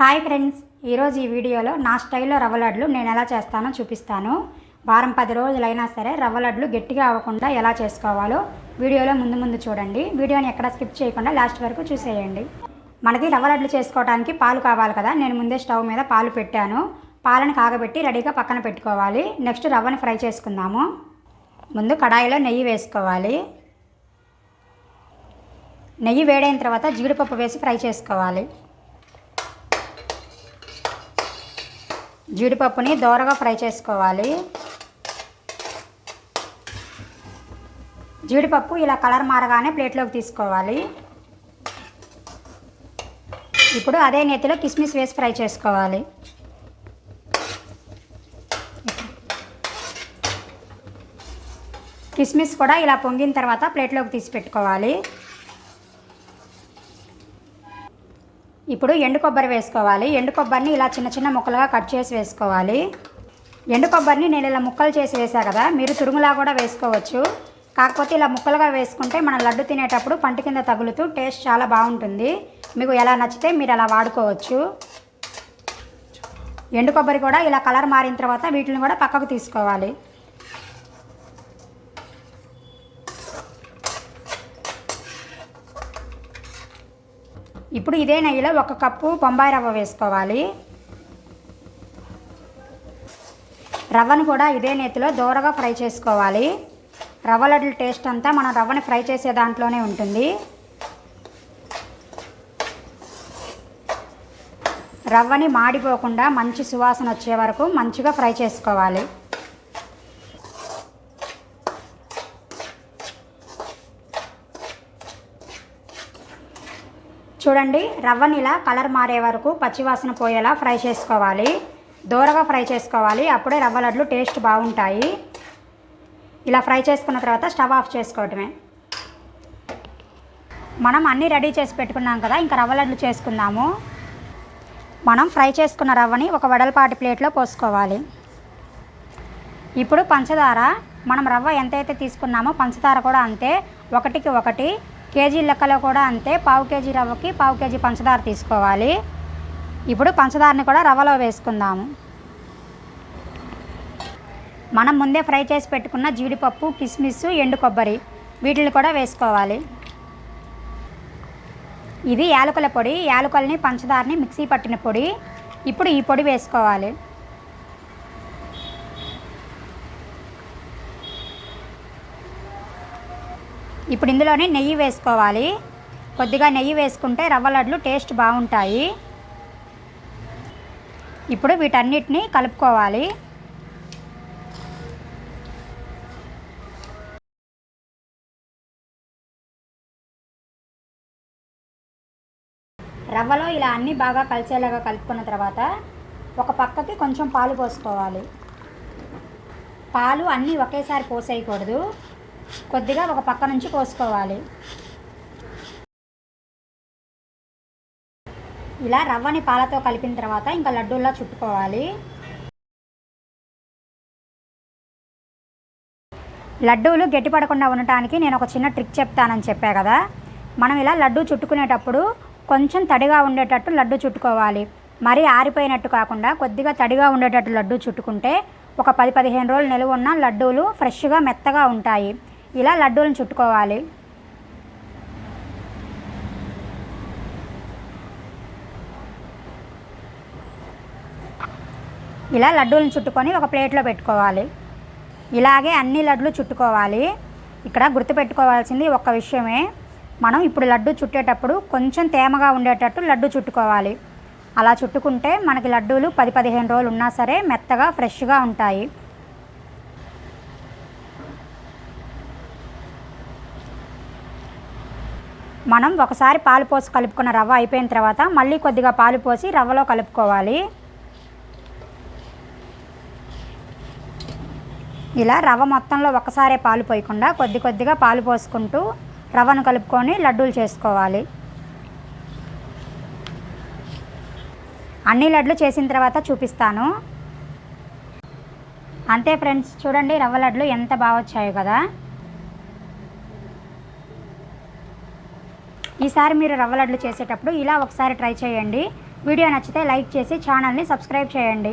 Hi friends. ఈరోజు ఈ వీడియోలో నా స్టైల్లో రవ్వ లడ్లు నేను ఎలా చేస్తానో చూపిస్తాను. వారం పది రోజులైనా సరే రవ్వ లడ్లు గట్టిగా అవ్వకుండా ఎలా చేసుకోవాలో వీడియోలో ముందు ముందు చూడండి. వీడియోని ఎక్కడ స్కిప్ చేయకుండా లాస్ట్ వరకు చూసేయండి. మనకి రవ్వ లడ్లు చేసుకోవడానికి పాలు కావాలి కదా. నేను ముందే స్టవ్ మీద పాలు పెట్టాను. పాలను కాగబెట్టి రెడీగా పక్కన పెట్టుకోవాలి. నెక్స్ట్ రవ్వని ఫ్రై చేసుకుందాము. ముందు కడాయిలో నెయ్యి వేసుకోవాలి. నెయ్యి వేడైన తర్వాత జీడిపప్పు వేసి ఫ్రై చేసుకోవాలి. జీడిపప్పుని దోరగా ఫ్రై చేసుకోవాలి. జీడిపప్పు ఇలా కలర్ మారగానే ప్లేట్లోకి తీసుకోవాలి. ఇప్పుడు అదే నేతిలో కిస్మిస్ వేసి ఫ్రై చేసుకోవాలి. కిస్మిస్ కూడా ఇలా పొంగిన తర్వాత ప్లేట్లోకి తీసి పెట్టుకోవాలి. ఇప్పుడు ఎండు కొబ్బరి వేసుకోవాలి. ఎండు కొబ్బరిని ఇలా చిన్న చిన్న ముక్కలుగా కట్ చేసి వేసుకోవాలి. ఎండు కొబ్బరిని నేను ఇలా ముక్కలు చేసి వేసా కదా మీరు తురుములా కూడా వేసుకోవచ్చు. కాకపోతే ఇలా ముక్కలుగా వేసుకుంటే మనం లడ్డు తినేటప్పుడు పంట కింద తగులుతూ టేస్ట్ చాలా బాగుంటుంది. మీకు ఎలా నచ్చితే మీరు అలా వాడుకోవచ్చు. ఎండు కొబ్బరి కూడా ఇలా కలర్ మారిన తర్వాత వీటిని కూడా పక్కకు తీసుకోవాలి. ఇప్పుడు ఇదే నెయ్యిలో ఒక కప్పు బొంబాయి రవ్వ వేసుకోవాలి. రవ్వను కూడా ఇదే నేతిలో దూరగా ఫ్రై చేసుకోవాలి. రవ్వ లడ్డు టేస్ట్ అంతా మనం రవ్వని ఫ్రై చేసే దాంట్లోనే ఉంటుంది. రవ్వని మాడిపోకుండా మంచి సువాసన వచ్చే వరకు మంచిగా ఫ్రై చేసుకోవాలి. చూడండి రవ్వని ఇలా కలర్ మారే వరకు పచ్చివాసన పోయేలా ఫ్రై చేసుకోవాలి. దూరగా ఫ్రై చేసుకోవాలి. అప్పుడే రవ్వ లడ్లు టేస్ట్ బాగుంటాయి. ఇలా ఫ్రై చేసుకున్న తర్వాత స్టవ్ ఆఫ్ చేసుకోవటమే. మనం అన్నీ రెడీ చేసి పెట్టుకున్నాం కదా ఇంకా రవ్వ లడ్లు చేసుకుందాము. మనం ఫ్రై చేసుకున్న రవ్వని ఒక వడలపాటి ప్లేట్లో పోసుకోవాలి. ఇప్పుడు పంచదార మనం రవ్వ ఎంతైతే తీసుకున్నామో పంచదార కూడా అంతే. ఒకటికి ఒకటి కేజీ లెక్కలో కూడా అంతే పావు కేజీ రవ్వకి పావు కేజీ పంచదార తీసుకోవాలి. ఇప్పుడు పంచదారని కూడా రవ్వలో వేసుకుందాము. మనం ముందే ఫ్రై చేసి పెట్టుకున్న జీడిపప్పు కిస్మిస్ ఎండు కొబ్బరి వీటిని కూడా వేసుకోవాలి. ఇది యాలకుల పొడి యాలకులని పంచదారని మిక్సీ పట్టిన పొడి. ఇప్పుడు ఈ పొడి వేసుకోవాలి. ఇప్పుడు ఇందులోనే నెయ్యి వేసుకోవాలి. కొద్దిగా నెయ్యి వేసుకుంటే రవ్వ లడ్లు టేస్ట్ బాగుంటాయి. ఇప్పుడు వీటన్నిటిని కలుపుకోవాలి. రవ్వలో ఇలా అన్నీ బాగా కలిసేలాగా కలుపుకున్న తర్వాత ఒక పక్కకి కొంచెం పాలు పోసుకోవాలి. పాలు అన్నీ ఒకేసారి పోసేయకూడదు. కొద్దిగా ఒక పక్క నుంచి కోసుకోవాలి. ఇలా రవ్వని పాలతో కలిపిన తర్వాత ఇంకా లడ్డూల్లా చుట్టుకోవాలి. లడ్డూలు గట్టిపడకుండా ఉండటానికి నేను ఒక చిన్న ట్రిక్ చెప్తానని చెప్పా కదా. మనం ఇలా లడ్డూ చుట్టుకునేటప్పుడు కొంచెం తడిగా ఉండేటట్టు లడ్డు చుట్టుకోవాలి. మరీ ఆరిపోయినట్టు కాకుండా కొద్దిగా తడిగా ఉండేటట్టు లడ్డు చుట్టుకుంటే ఒక పది పదిహేను రోజులు నిలువ ఉన్న లడ్డూలు ఫ్రెష్గా మెత్తగా ఉంటాయి. ఇలా లడ్డూలను చుట్టుకోవాలి. ఇలా లడ్డూలను చుట్టుకొని ఒక ప్లేట్లో పెట్టుకోవాలి. ఇలాగే అన్ని లడ్లు చుట్టుకోవాలి. ఇక్కడ గుర్తుపెట్టుకోవాల్సింది ఒక్క విషయమే. మనం ఇప్పుడు లడ్డు చుట్టేటప్పుడు కొంచెం తేమగా ఉండేటట్టు లడ్డు చుట్టుకోవాలి. అలా చుట్టుకుంటే మనకి లడ్డూలు పది పదిహేను రోజులు ఉన్నా సరే మెత్తగా ఫ్రెష్గా ఉంటాయి. మనం ఒకసారి పాలు పోసి కలుపుకున్న రవ్వ అయిపోయిన తర్వాత మళ్ళీ కొద్దిగా పాలు పోసి రవ్వలో కలుపుకోవాలి. ఇలా రవ్వ మొత్తంలో ఒకసారే పాలు పోయకుండా కొద్ది కొద్దిగా పాలు పోసుకుంటూ రవ్వను కలుపుకొని లడ్డూలు చేసుకోవాలి. అన్ని లడ్లు చేసిన తర్వాత చూపిస్తాను. అంతే ఫ్రెండ్స్ చూడండి రవ్వ లడ్లు ఎంత బాగా వచ్చాయో కదా. ఈసారి మీరు రవ్వ లడ్లు చేసేటప్పుడు ఇలా ఒకసారి ట్రై చేయండి. వీడియో నచ్చితే లైక్ చేసి ఛానల్ని సబ్స్క్రైబ్ చేయండి.